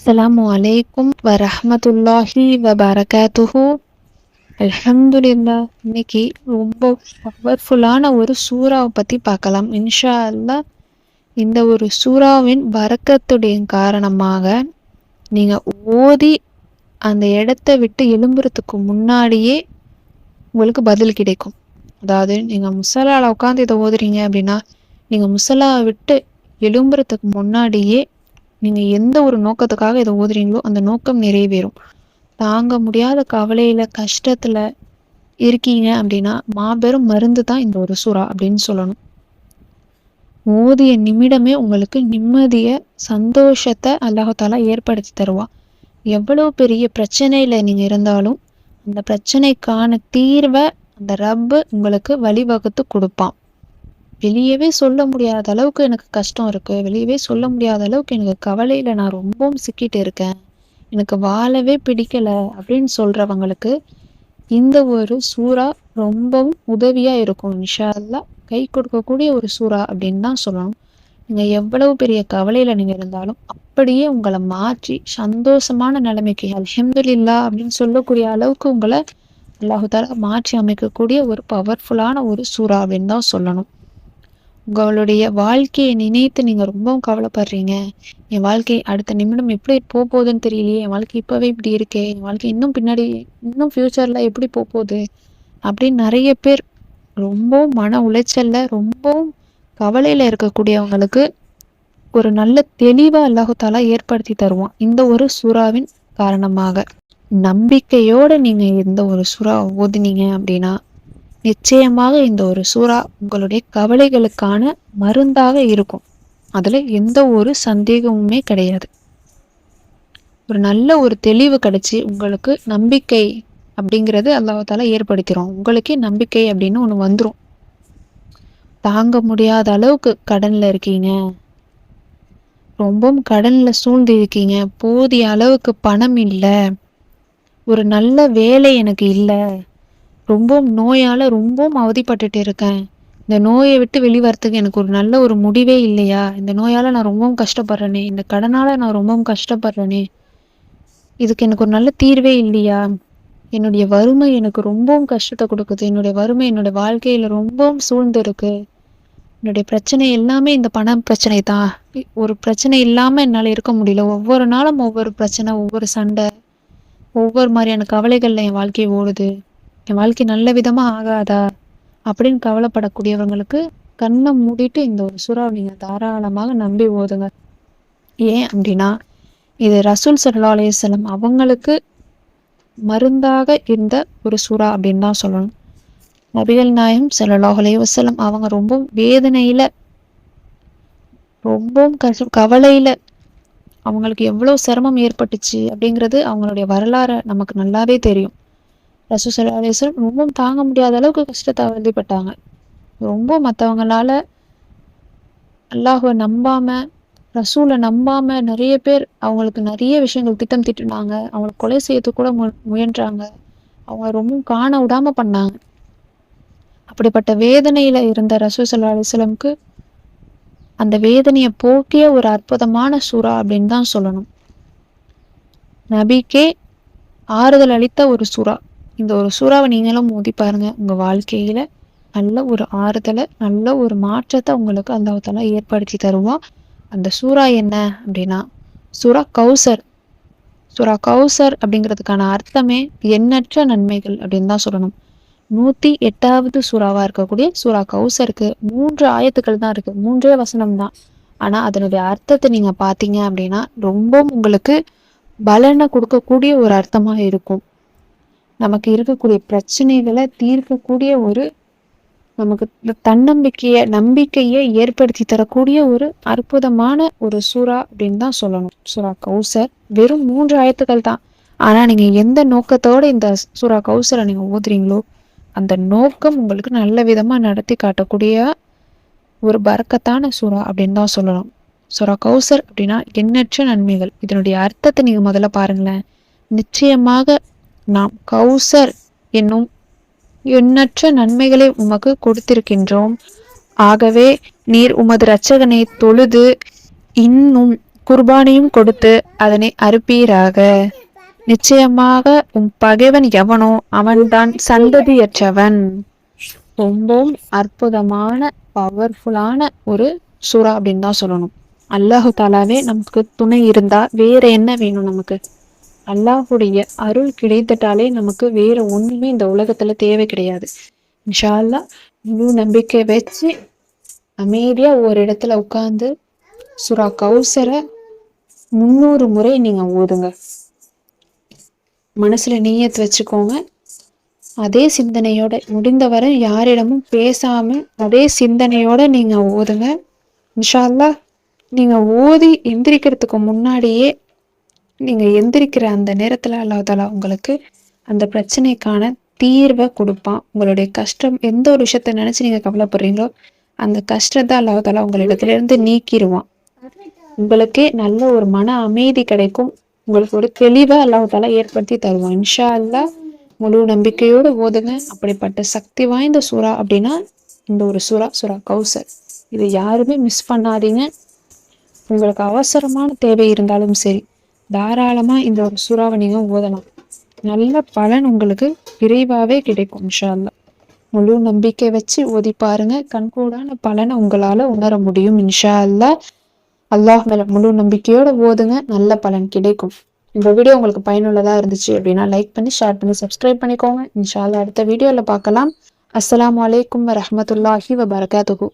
அஸ்ஸலாமு அலைக்கும் வரஹ்மத்துல்லாஹி வபரகாத்துஹு அல்ஹம்துலில்லா இன்னைக்கு ரொம்ப பவர்ஃபுல்லான ஒரு சூறாவை பற்றி பார்க்கலாம். இன்ஷா அல்லா இந்த ஒரு சூறாவின் வரக்கத்துடைய காரணமாக நீங்கள் ஓதி அந்த இடத்த விட்டு எழும்புறதுக்கு முன்னாடியே உங்களுக்கு பதில் கிடைக்கும். அதாவது நீங்கள் முசலாவில் உட்காந்து இதை ஓதுறீங்க அப்படின்னா நீங்கள் முசலாவை விட்டு எழும்புறதுக்கு முன்னாடியே நீங்கள் எந்த ஒரு நோக்கத்துக்காக இதை ஓதுறீங்களோ அந்த நோக்கம் நிறைவேறும். தாங்க முடியாத கவலையில் கஷ்டத்தில் இருக்கீங்க அப்படின்னா மாபெரும் மருந்து தான் இந்த ஒரு சுறா அப்படின்னு சொல்லணும். ஓதிய நிமிடமே உங்களுக்கு நிம்மதியை சந்தோஷத்தை அல்லாஹாலா ஏற்படுத்தி தருவா. எவ்வளோ பெரிய பிரச்சனையில் நீங்கள் இருந்தாலும் அந்த பிரச்சனைக்கான தீர்வை அந்த ரப்பு உங்களுக்கு வழிவகுத்து கொடுப்பான். வெளியவே சொல்ல முடியாத அளவுக்கு எனக்கு கஷ்டம் இருக்கு. வெளியவே சொல்ல முடியாத அளவுக்கு எனக்கு கவலையில நான் ரொம்பவும் சிக்கிட்டு இருக்கேன். எனக்கு வாழவே பிடிக்கல அப்படின்னு சொல்றவங்களுக்கு இந்த ஒரு சூறா ரொம்பவும் உதவியா இருக்கும். நிஷால்லா கை கொடுக்கக்கூடிய ஒரு சூறா அப்படின்னு தான் சொல்லணும். நீங்க எவ்வளவு பெரிய கவலையில நீங்க இருந்தாலும் அப்படியே உங்களை மாற்றி சந்தோஷமான நிலைமைக்கு அலஹம்துல்லா அப்படின்னு சொல்லக்கூடிய அளவுக்கு உங்களை அல்லாஹுதாலா மாற்றி அமைக்கக்கூடிய ஒரு பவர்ஃபுல்லான ஒரு சூறா அப்படின்னு தான் சொல்லணும். உங்களுடைய வாழ்க்கையை நினைத்து நீங்கள் ரொம்பவும் கவலைப்படுறீங்க. என் வாழ்க்கை அடுத்த நிமிடம் எப்படி போக போகுதுன்னு தெரியலையே. என் வாழ்க்கை இப்போவே இப்படி இருக்கே. என் வாழ்க்கை இன்னும் பின்னாடி இன்னும் ஃப்யூச்சரில் எப்படி போக போகுது அப்படின்னு நிறைய பேர் ரொம்பவும் மன உளைச்சலில் ரொம்பவும் கவலையில் இருக்கக்கூடியவங்களுக்கு ஒரு நல்ல தெளிவாக அல்லாஹாலா ஏற்படுத்தி தருவான். இந்த ஒரு சுறாவின் காரணமாக. நம்பிக்கையோடு நீங்கள் இந்த ஒரு சுறா ஓதுனீங்க அப்படின்னா நிச்சயமாக இந்த ஒரு சூறா உங்களுடைய கவலைகளுக்கான மருந்தாக இருக்கும். அதில் எந்த ஒரு சந்தேகமுமே கிடையாது. ஒரு நல்ல ஒரு தெளிவு கிடைச்சி உங்களுக்கு நம்பிக்கை அப்படிங்கிறது அல்லாஹால ஏற்படுத்திடும் உங்களுக்கே நம்பிக்கை அப்படின்னு ஒன்று வந்துடும் தாங்க முடியாத அளவுக்கு கடனில் இருக்கீங்க. ரொம்பவும் கடனில் சூழ்ந்து இருக்கீங்க. போதிய அளவுக்கு பணம் இல்லை. ஒரு நல்ல வேலை எனக்கு இல்லை. ரொம்பவும் நோயால் ரொம்பவும் அவதிப்பட்டுட்டு இருக்கேன். இந்த நோயை விட்டு வெளிவரத்துக்கு எனக்கு ஒரு நல்ல ஒரு முடிவே இல்லையா? இந்த நோயால் நான் ரொம்பவும் கஷ்டப்படுறேனே. இந்த கடனால் நான் ரொம்பவும் கஷ்டப்படுறேனே. இதுக்கு எனக்கு ஒரு நல்ல தீர்வே இல்லையா? என்னுடைய வறுமை எனக்கு ரொம்பவும் கஷ்டத்தை கொடுக்குது. என்னுடைய வறுமை என்னுடைய வாழ்க்கையில் ரொம்பவும் சூழ்ந்துருக்கு. என்னுடைய பிரச்சனை எல்லாமே இந்த பண பிரச்சனை தான். ஒரு பிரச்சனை இல்லாமல் என்னால் இருக்க முடியல. ஒவ்வொரு நாளும் ஒவ்வொரு பிரச்சனை ஒவ்வொரு சண்டை ஒவ்வொரு மாதிரியான கவலைகளில் என் வாழ்க்கை ஓடுது. என் வாழ்க்கை நல்ல விதமாக ஆகாதா? அப்படின்னு கவலைப்படக்கூடியவங்களுக்கு கண்ணை மூடிட்டு இந்த ஒரு சுறாவை நீங்கள் தாராளமாக நம்பி ஓதுங்க. ஏன் அப்படின்னா இது ரசூல் சல்லா அலையம் அவங்களுக்கு மருந்தாக இருந்த ஒரு சுறா அப்படின்னு தான் சொல்லணும். நபிகள் நாயம் சல்லாஹ் அலைய அவங்க ரொம்ப வேதனையில் ரொம்பவும் கஷ கவலையில் அவங்களுக்கு எவ்வளோ சிரமம் ஏற்பட்டுச்சு அப்படிங்கிறது அவங்களுடைய வரலாறை நமக்கு நல்லாவே தெரியும். ரசூசல்லா அலிஸ்லம் ரொம்பவும் தாங்க முடியாத அளவுக்கு கஷ்டத்தை அவதிப்பட்டாங்க. ரொம்ப மற்றவங்களால அல்லாஹுவை நம்பாம ரசூலை நம்பாம நிறைய பேர் அவங்களுக்கு நிறைய விஷயங்கள் திட்டம் திட்டுனாங்க. அவங்களை கொலை செய்யறதுக்கு கூட மு முயன்றாங்க. அவங்க ரொம்ப காண விடாம பண்ணாங்க. அப்படிப்பட்ட வேதனையில இருந்த ரசூ சல்லா அலிஸ்லமுக்கு அந்த வேதனையை போக்கிய ஒரு அற்புதமான சூறா அப்படின்னு தான் சொல்லணும். நபிக்கே ஆறுதல் அளித்த ஒரு சுறா. இந்த ஒரு சூறாவை நீங்களும் மோதி பாருங்க. உங்க வாழ்க்கையில நல்ல ஒரு ஆறுதலை நல்ல ஒரு மாற்றத்தை உங்களுக்கு அல்லாஹால ஏற்படுத்தி தருவான் அந்த சூறா என்ன அப்படின்னா சுரா கௌசர். சுரா கௌசர் அப்படிங்கிறதுக்கான அர்த்தமே எண்ணற்ற நன்மைகள் அப்படின்னு தான் சொல்லணும். நூத்தி எட்டாவது சூறாவா இருக்கக்கூடிய சூறா கௌசருக்கு மூன்று ஆயத்துக்கள் தான் இருக்கு. மூன்றே வசனம் தான். ஆனா அதனுடைய அர்த்தத்தை நீங்க பாத்தீங்க அப்படின்னா ரொம்பவும் உங்களுக்கு பலனை கொடுக்கக்கூடிய ஒரு அர்த்தமா இருக்கும். நமக்கு இருக்கக்கூடிய பிரச்சனைகளை தீர்க்கக்கூடிய ஒரு நமக்கு தன்னம்பிக்கைய நம்பிக்கையை ஏற்படுத்தி தரக்கூடிய ஒரு அற்புதமான ஒரு சுறா அப்படின்னு தான் சொல்லணும். சுறா கௌசர் வெறும் மூன்று ஆயத்துக்கள் தான். ஆனா நீங்க எந்த நோக்கத்தோட இந்த சுறா கௌசரை நீங்க ஓதுறீங்களோ அந்த நோக்கம் உங்களுக்கு நல்ல விதமா நடத்தி காட்டக்கூடிய ஒரு பறக்கத்தான சுறா அப்படின்னு தான் சொல்லணும். சுறா கௌசர் அப்படின்னா எண்ணற்ற நன்மைகள். இதனுடைய அர்த்தத்தை நீங்க முதல்ல பாருங்களேன். நிச்சயமாக நாம் கௌசர் என்னும் எண்ணற்ற நன்மைகளை உமக்கு கொடுத்திருக்கின்றோம். ஆகவே நீர் உமது இரட்சகனை தொழுது இன்னும் குர்பானியும் கொடுத்து அதனை அறுப்பீராக. நிச்சயமாக உம் பகைவன் எவனோ அவன்தான் சந்ததியற்றவன். ரொம்பவும் அற்புதமான பவர்ஃபுல்லான ஒரு சுறா அப்படின்னு தான் சொல்லணும். அல்லாஹு தாலாவே நமக்கு துணை இருந்தா வேற என்ன வேணும் நமக்கு? அல்லாஹுடைய அருள் கிடைத்துட்டாலே நமக்கு வேற ஒண்ணுமே இந்த உலகத்துல தேவை கிடையாது. இன்ஷால்லா முழு நம்பிக்கை வச்சு அமைதியா ஒரு இடத்துல உட்கார்ந்து சுறா கௌசரை முன்னூறு முறை நீங்க ஓதுங்க. மனசுல நீயத்து வச்சுக்கோங்க. அதே சிந்தனையோட முடிந்தவரை யாரிடமும் பேசாம அதே சிந்தனையோட நீங்க ஓதுங்க. இன்ஷா அல்லாஹ் நீங்க ஓதி எந்திரிக்கிறதுக்கு முன்னாடியே நீங்கள் எந்திரிக்கிற அந்த நேரத்தில் அல்லாதால உங்களுக்கு அந்த பிரச்சனைக்கான தீர்வை கொடுப்பான். உங்களுடைய கஷ்டம் எந்த ஒரு விஷயத்த நினச்சி நீங்கள் கவலைப்படுறீங்களோ அந்த கஷ்டத்தை அல்லாதால உங்களிடத்துலேருந்து இருந்து நீக்கிடுவான் உங்களுக்கே நல்ல ஒரு மன அமைதி கிடைக்கும். உங்களுக்கு ஒரு தெளிவை அல்லாஹ் ஏற்படுத்தி தருவான். இன்ஷா அல்லா முழு நம்பிக்கையோடு ஓதுங்க. அப்படிப்பட்ட சக்தி வாய்ந்த சூறா அப்படின்னா இந்த ஒரு சுறா சுறா கௌசர். இது யாருமே மிஸ் பண்ணாதீங்க. உங்களுக்கு அவசரமான தேவை இருந்தாலும் சரி. தாராளமாக இந்த ஒரு சூறாவை ஓதலாம். நல்ல பலன் உங்களுக்கு விரைவாகவே கிடைக்கும் இன்ஷால்லா முழு நம்பிக்கை வச்சு ஓதி பாருங்க. கண்கூடான பலனை உங்களால் உணர முடியும் இன்ஷா அல்லாஹ் அல்லாஹ் மேல முழு நம்பிக்கையோட ஓதுங்க. நல்ல பலன் கிடைக்கும். இந்த வீடியோ உங்களுக்கு பயனுள்ளதாக இருந்துச்சு அப்படின்னா லைக் பண்ணி ஷேர் பண்ணி சப்ஸ்கிரைப் பண்ணிக்கோங்க. இன்ஷால்லா அடுத்த வீடியோவில் பார்க்கலாம். அஸ்லாம் அலைக்கும் வரமத்துல்லாஹி வபரகாத்துஹு.